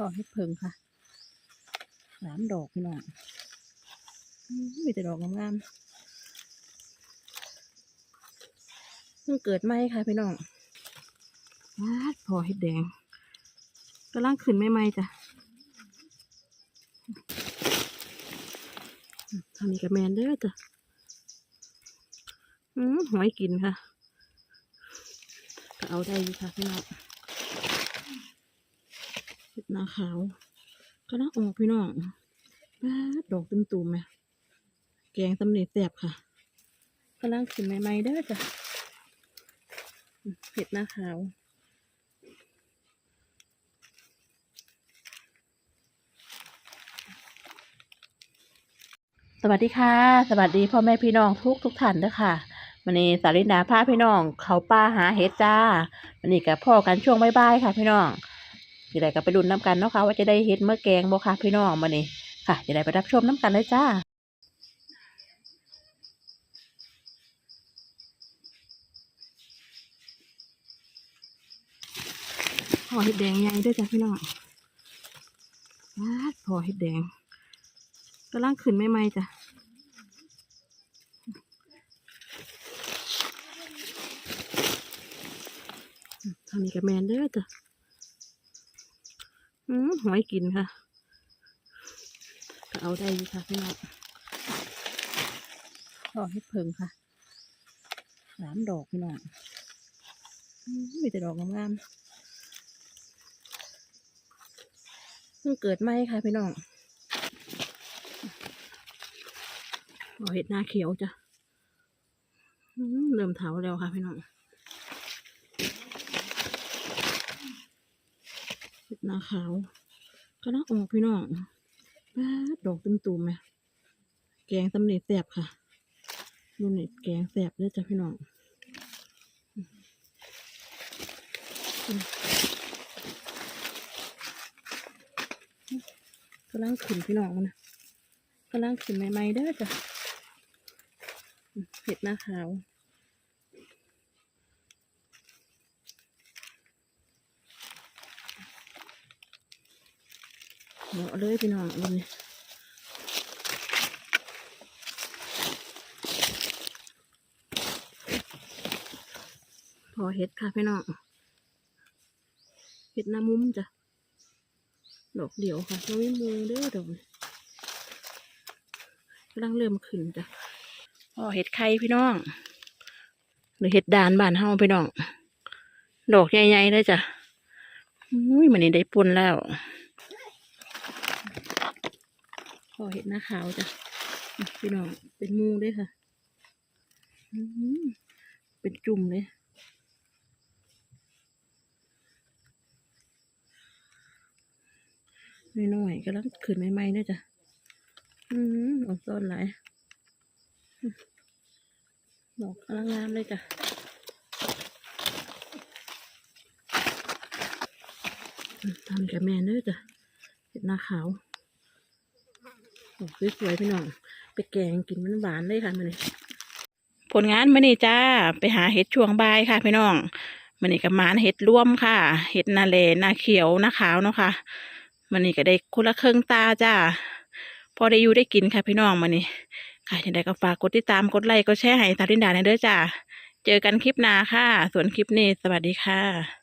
พ่อเฮ็ดเพิงค่ะสามดอกพี่น้องมีแต่ดอกงามๆเพิ่งเกิดใหมค่ะพี่น้องว้าดพอเฮ็ดแดงกำลังขึ้นใหม่ๆจ้ะทางนี้กับแมนเด้อจ้ะหอยกินค่ะ ก็เอาได้ค่ะพี่น้อง ห็ดหนาขาวก็น่าออกพี่น้องป้าดอกตุ่มๆไหมแกงตำเนแสบค่ะกำลังขึ้นใหม่ๆเด้จ้ะเห็ดหน้าขาวสวัสดีค่ะ สวัสดีพ่อแม่พี่น้องทุกทุกท่านด้อค่ะวันนี้สารินดาพาพี่น้องเขาป่าหาเห็ดจ้าวันนี้กับพ่อกันช่วงบ่ายๆค่ะ พี่น้อง จะได้กับไปรุ่นน้ำกันเนาะค่ะว่าจะได้เห็ดเมื่อแกงบ่ค่ะพี่น้องวันนี้ค่ะจะได้ไปรับชมน้ำกันเลยจ้าพอเห็ดแดงใหญ่ด้วยจ้ะพี่น้องว้าดพอเห็ดแดงกำลังขึ้นใหม่ๆจ้ะทานี้กับแมนเด้อจ้ะ หอยกินค่ะก็เอาได้ค่ะพี่น้องพอให้เพิงค่ะสามดอกพี่น้องมีแต่ดอกงามๆเพิ่งเกิดใหมค่ะพี่น้องเอเห็ดหน้าเขียวจ้ะเริ่มเถาแล้วค่ะพี่น้อง เห็ดนาขาวก็น่าออกพี่น้องป้าดอกตุ่มๆไหมแกงตำเนแสบค่ะดูเน็ตแกงแสบเลยจ้ะพี่น้องกำลังขึ้นพี่น้องมันนะกำลังขึ้นใหม่ๆเด้อจ้ะเห็ดหน้าขาว เหมาะเลยพี่น้องวันนี้พอเห็ดค่ะพี่น้องเห็ดหน้ามุ้มจ้ะดอกเดี่ยวค่ะเราไม่มูเด้อดอกกำลังเริ่มขึ้นจ้ะพอเห็ดไข่พี่น้อง หรือเห็ดดานบ้านเฮาพี่น้อง ดอกใหญ่ๆเลยจ้ะอุ้ยมันนี่ได้ปุ่นแล้ว พอเห็ดหน้าขาวจ้ะพี่น้องเป็นมูด้วยค่ะเป็นจุ่มเลยน้อยๆก็แล้วขึ้นใหม่ๆด้วยจ้ะอืมออกต้นหลายดอกกำลังงามเลยจ้ะทำกับแม่เด้อจ้ะเห็ดหน้าขาว สวยๆพี่น้อง ไปแกงกินมันหวานเลยค่ะมันนี่ผลงานมื่อนี้จ้า ไปหาเห็ดช่วงบ่ายค่ะพี่น้องมันนี่กับมานเห็ดร่วมค่ะ เห็ดนาเลนาเขียวนาขาวเนาะค่ะมันนี่ก็ได้คนละเครึ่องตาจ้า พอได้อยู่ได้กินค่ะพี่น้องมันนี่ค่ะยังไงก็ฝากกดติดตามกดไลค์กดแชร์ให้ตาลินดาในเด้อจ้า เจอกันคลิปหน้าค่ะ ส่วนคลิปนี้สวัสดีค่ะ